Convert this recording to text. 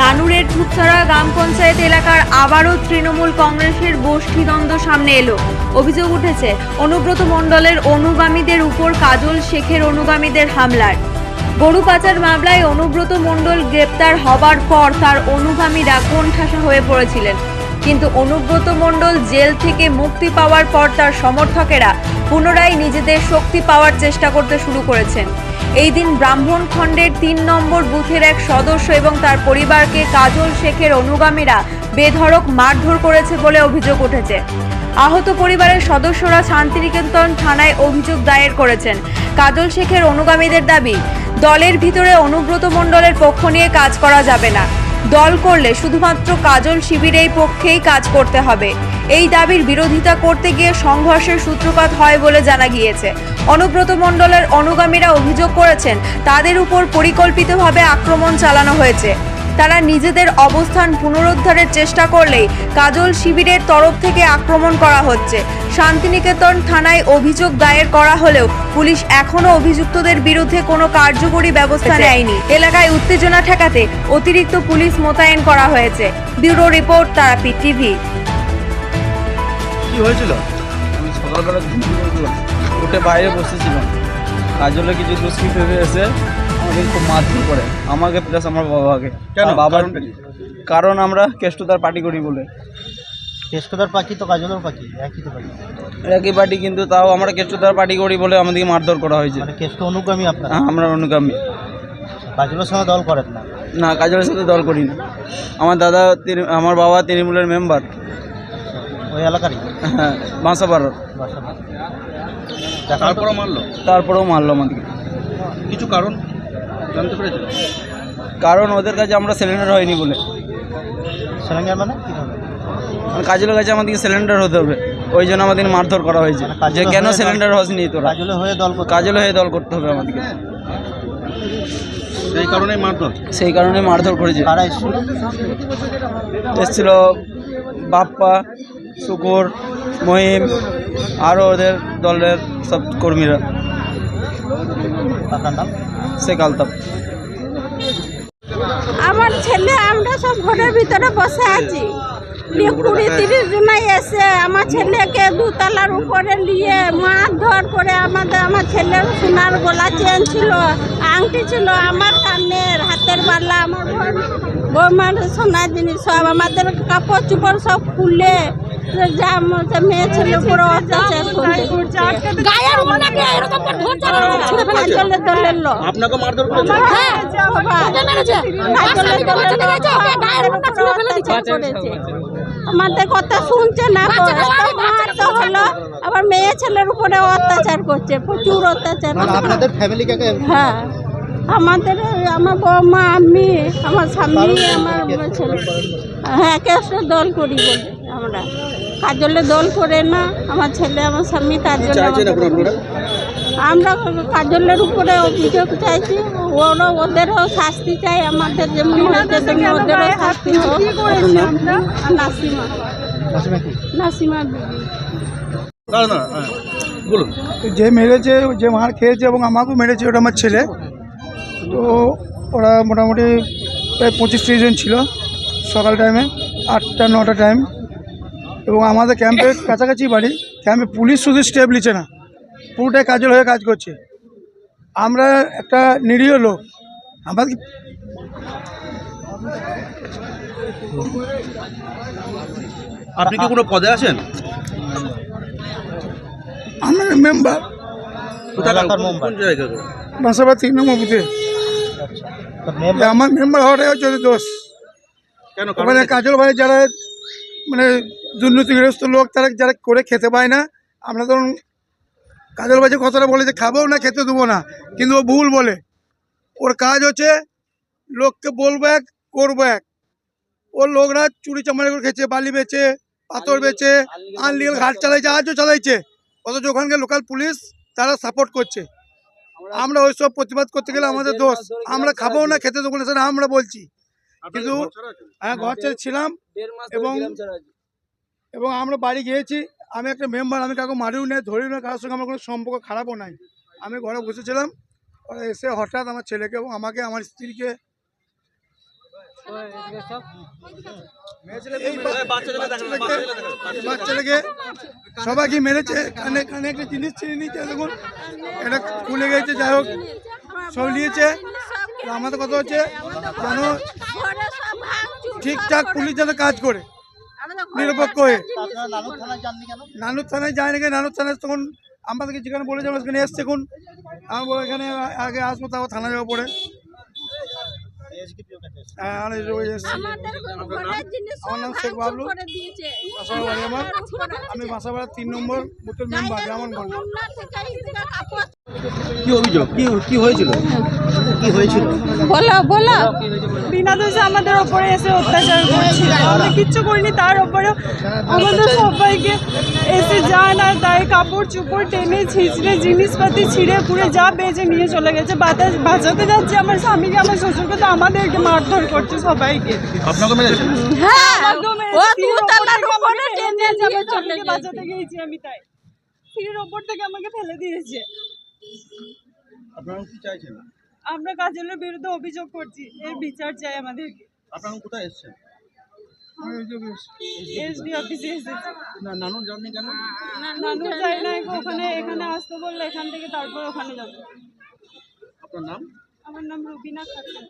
নানুরের ধূপছড়া গ্রাম পঞ্চায়েত এলাকার আবারও তৃণমূল কংগ্রেসের গোষ্ঠীদ্বন্দ্ব সামনে এলো। অভিযোগ উঠেছে, অনুব্রত মণ্ডলের অনুগামীদের উপর কাজল শেখের অনুগামীদের হামলার। গরু পাচার মামলায় অনুব্রত মণ্ডল গ্রেপ্তার হবার পর তার অনুগামীরা কোণঠাসা হয়ে পড়েছিলেন। কিন্তু অনুব্রত মণ্ডল জেল থেকে মুক্তি পাওয়ার পর তার সমর্থকেরা পুনরায় নিজেদের শক্তি পাওয়ার চেষ্টা করতে শুরু করেছেন। এই দিন ব্রাহ্মণ খণ্ডের তিন নম্বর বুথের এক সদস্য এবং তার পরিবারকে কাজল শেখের অনুগামীরা বেধড়ক মারধর করেছে বলে অভিযোগ উঠেছে। আহত পরিবারের সদস্যরা শান্তিনিকেতন থানায় অভিযোগ দায়ের করেছেন। কাজল শেখের অনুগামীদের দাবি, দলের ভিতরে অনুব্রত মণ্ডলের পক্ষ নিয়ে কাজ করা যাবে না। দল করলে শুধুমাত্র কাজল শিবিরের পক্ষেই কাজ করতে হবে। এই দাবির বিরোধিতা করতে গিয়ে সংঘর্ষের সূত্রপাত হয় বলে জানা গিয়েছে। অনুব্রত মণ্ডলের অনুগামীরা অভিযোগ করেছেন, তাদের উপর পরিকল্পিতভাবে আক্রমণ চালানো হয়েছে। তারা নিজেদের অবস্থান পুনরুদ্ধারের চেষ্টা করলেই কাজল শিবিরের তরফ থেকে আক্রমণ করা হচ্ছে। শান্তিনিকেতন থানায় অভিযোগ দায়ের করা হলেও পুলিশ এখনও অভিযুক্তদের বিরুদ্ধে কোনো কার্যকরী ব্যবস্থা নেয়নি। এলাকায় উত্তেজনা ঠেকাতে অতিরিক্ত পুলিশ মোতায়েন করা হয়েছে। Bureau report Tarapith TV. কি হয়েছিল? আমি সকালবেলা ঘুম থেকে উঠে বাইরে বসেছিলাম। কাজলে কিছু দুষ্কৃত হয়ে এসে আমাকে খুব মারধর করে। আমাকে প্লাস আমার বাবাকে। কেন? বাবার কারণ আমরা কেষ্টদার পার্টি করি বলে। কেষ্টদার পাখি তো কাজলের পাখি একই তো পাখি একই পার্টি কিন্তু তাও আমরা কেষ্টদার পার্টি করি বলে আমাদেরকে মারধর করা হয়েছে। মানে কেষ্ট অনুগামী আপনার? হ্যাঁ, আমরা অনুগামী। কাজলের সঙ্গে দল করেন না? না কাজলের সাথে দল করি না। আমার দাদা আমার বাবা তৃণমূলের মেম্বার ওই এলাকারই? হ্যাঁ বাঁসাপাড়ার বাসা তারপরে মারলো? তারপরেও মারলো আমাদেরকে। কিছু কারণ? জানতে পেরেছিল কারণ ওদের কাছে আমরা সিলিন্ডার হয়নি বলে। সেলেঙ্গার মানে কি মানে কাজলের কাছে আমাদেরকে সিলিন্ডার হতে হবে। ওই জন্য আমাদের মারধর করা হয়েছে। মানে যে কেন সিলিন্ডার হসনি তোরা? কাজলে হয়ে দল করতে কাজল হয়ে দল করতে হবে আমাদেরকে। সেই কারণেই মারধর? সেই কারণে মারধর করেছে। কারা এসেছিল? এসেছিল বাপ্পা শুকুর মহিম আরও ওদের দলের সব কর্মীরা। আপনার নাম? শেখ আলতাফ আমার ছেলে, আমরা সব ঘরের ভিতরে বসে আছি। নিয়ে কুড়ি তিরিশ জনাই এসে আমার ছেলেকে দুতলার উপরে নিয়ে মারধর করে আমাদের, আমার ছেলের সোনার গলা চেন ছিল, আংটি ছিল, আমার কানের হাতের বালা, আমার বৌমার সোনার জিনিস সব, আমাদের কাপড় চুপড় সব খুলে যা মেয়ে ছেলে উপরে অত্যাচার করছে। গায়ের উপরে এরকম কাজলের দলের লোক আপনাকে মারধর করেছে? হ্যাঁ, লোক করেছে। আমাদের কথা শুনছে না মারতে হলো। আবার মেয়ে ছেলের উপরে অত্যাচার করছে প্রচুর অত্যাচার মানে আপনাদের ফ্যামিলি কাকে হ্যাঁ। আমাদের আমার বৌমা আমি আমার স্বামী আমার ছেলে। হ্যাঁ কেষ্ট দল করি বলে আমরা। কাজলে দল করে না আমার ছেলে আমার স্বামী তার জন্য আমরা কাজলের উপরে অভিযোগ চাইছি ওরা ওদেরও শাস্তি চাই আমাদের যেমন হয়েছে তেমনি ওদেরও শাস্তি হোক। নাসিমা। নাসিমা বিবি হ্যাঁ বলুন। যে মেরেছে যে মার খেয়েছে এবং আমাকেও মেরেছে ওটা আমার ছেলে। তো ওরা মোটামুটি প্রায় পঁচিশ তিরিশ জন ছিল সকাল টাইমে আটটা নটা টাইম এবং আমাদের ক্যাম্পের কাছাকাছি বাড়ি ক্যাম্পে পুলিশ শুধু স্টেপ নিচ্ছে না পুরোটাই কাজল হয়ে কাজ করছে। আমরা একটা নিরীহ লোক আমাদের আপনি কি কোনো পদে আছেন? আমার মেম্বার বাসাবাদ তিন নম্বর আচ্ছা মেম্বার আমার মেম্বার হওয়াটাই হচ্ছে দোষ। কেন? কাজল ভাই যারা মানে দুর্নীতিগ্রস্ত লোক তারা যারা করে খেতে পায় না আমরা ধরুন কাজল যে কথাটা বলে যে খাব না খেতে দেবো না কিন্তু ও ভুল বলে। ওর কাজ হচ্ছে লোককে বলব এক করব এক। ওর লোকরা চুরি চামারি করে খেয়েছে বালি বেচে পাথর বেচে আনলিগাল ঘাট চালাইছে আজও চালাইছে। অথচ ওখানকার লোকাল পুলিশ তারা সাপোর্ট করছে। আমরা ওইসব প্রতিবাদ করতে গেলে আমাদের দোষ। আমরা খাব না খেতে দেবো না সেটা আমরা বলছি। কিন্তু- ঘর হ্যাঁ ঘর ছেড়ে ছিলাম এবং এবং আমরা বাড়ি গিয়েছি আমি একটা মেম্বার আমি কাউকে মারিও নাই ধরিও না কারোর সঙ্গে আমার কোনো সম্পর্ক খারাপও নাই। আমি ঘরে বসেছিলাম এসে হঠাৎ আমার ছেলেকে এবং আমাকে আমার স্ত্রীকে বাচ্চাটাকে সবাইকে মেরেছে কানে কানে একটা জিনিস ছিঁড়ে নিয়েছে দেখুন। এটা খুলে গেছে যাই হোক সব নিয়েছে। আমাদের কথা হচ্ছে যেন ঠিকঠাক পুলিশ যেন কাজ করে। নিরপেক্ষ হয়ে। নানুর থানায় যাননি কেন? নানুর যায় নাকি নানুর থানায় তখন আমাদেরকে যেখানে বলে যাব সেখানে এসছে এখন। আমি বলব এখানে আগে আসব তারপর থানা যাব পরে। হ্যাঁ, আমার নাম শেখ বাবলু। আমি বাসাপাড়া তিন নম্বর বুথের মেম্বার যেমন কি অভিযোগ? কি কি হয়েছিল? কি হয়েছিল? বলো বলো। বিনা দোষে আমাদের ওপরে এসে অত্যাচার করছিল। আমরা কিচ্ছু করিনি তার ওপরে আমাদের সবাইকে এসে যায় না তাই কাপড় চুপড় টেনে ছিঁচড়ে জিনিসপাতি ছিঁড়ে পুড়ে যা বেজে নিয়ে চলে গেছে। বাতাস বাঁচাতে যাচ্ছে আমার স্বামীকে আমার শ্বশুরকে তো আমাদেরকে মারধর করছে সবাইকে। আপনাকে মেরেছে? হ্যাঁ গেছে। বাঁচাতে গিয়েছি আমি তাই। সিঁড়ির ওপর থেকে আমাকে ফেলে দিয়েছে। আপনারা কি চাইছেন? আমরা কাজলের বিরুদ্ধে অভিযোগ করছি এর বিচার চাই আমাদেরকে। আপনারা কোথায় এসেছেন? এসডি অফিসে এসেছি। না নানুন জাননি কেন? নানু যাই না ওখানে এখানে আসতে বললে এখান থেকে তারপর ওখানে যাব। আপনার নাম? আমার নাম রুবিনা খাতুন।